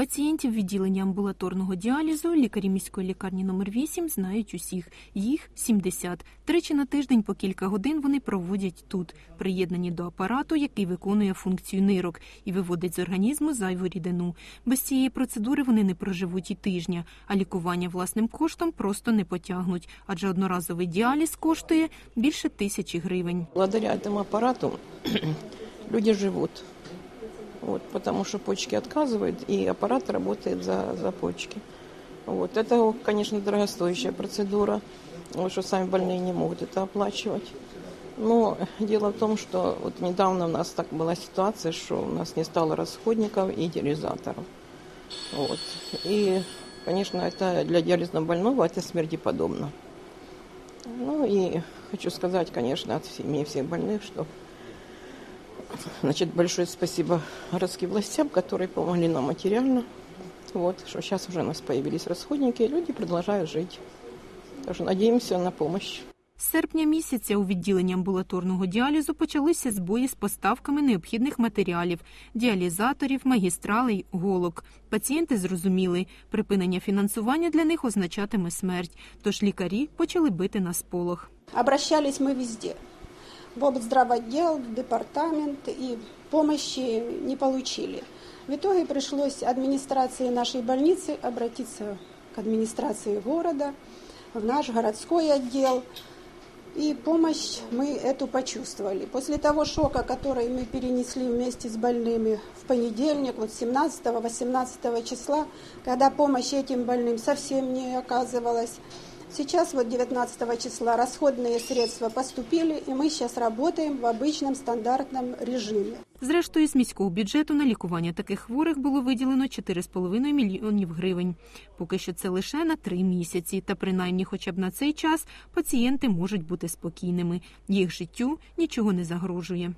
Пацієнтів відділення амбулаторного діалізу лікарі міської лікарні номер 8 знають усіх. Їх 70. Тричі на тиждень по кілька годин вони проводять тут, приєднані до апарату, який виконує функцію нирок і виводить з організму зайву рідину. Без цієї процедури вони не проживуть і тижня, а лікування власним коштом просто не потягнуть, адже одноразовий діаліз коштує більше тисячі гривень. Благодаря этому аппарату люди живут. Вот, потому что почки отказывают, и аппарат работает за, за почки. Вот. Это, конечно, дорогостоящая процедура, вот, что сами больные не могут это оплачивать. Но дело в том, что вот недавно у нас так была ситуация, что у нас не стало расходников и диализаторов. Вот. И, конечно, это для диализного больного это смерти подобно. Ну и хочу сказать, конечно, от семьи всех больных, что значит, большое спасибо городским властям, которые помогли нам материально. Вот, что сейчас уже у нас появились расходники, и люди продолжают жить. Так что надеемся на помощь. З серпня місяця у відділенні амбулаторного діалізу почалися збої з поставками необхідних матеріалів – діалізаторів, магістралей, голок. Пацієнти зрозуміли, припинення фінансування для них означатиме смерть, тож лікарі почали бити на сполох. Обращались мы везде. В облздравотдел, в департамент и помощи не получили. В итоге пришлось администрации нашей больницы обратиться к администрации города, в наш городской отдел. И помощь мы эту почувствовали. После того шока, который мы перенесли вместе с больными в понедельник, вот 17-18 числа, когда помощь этим больным совсем не оказывалась, Сейчас вот 19 числа расходные средства поступили, и мы сейчас работаем в обычном стандартном режиме. Зрештою, з міського бюджету на лікування таких хворих було виділено 4,5 мільйонів гривень. Поки що це лише на три місяці, та принаймні хоча б на цей час пацієнти можуть бути спокійними. Їх життю нічого не загрожує.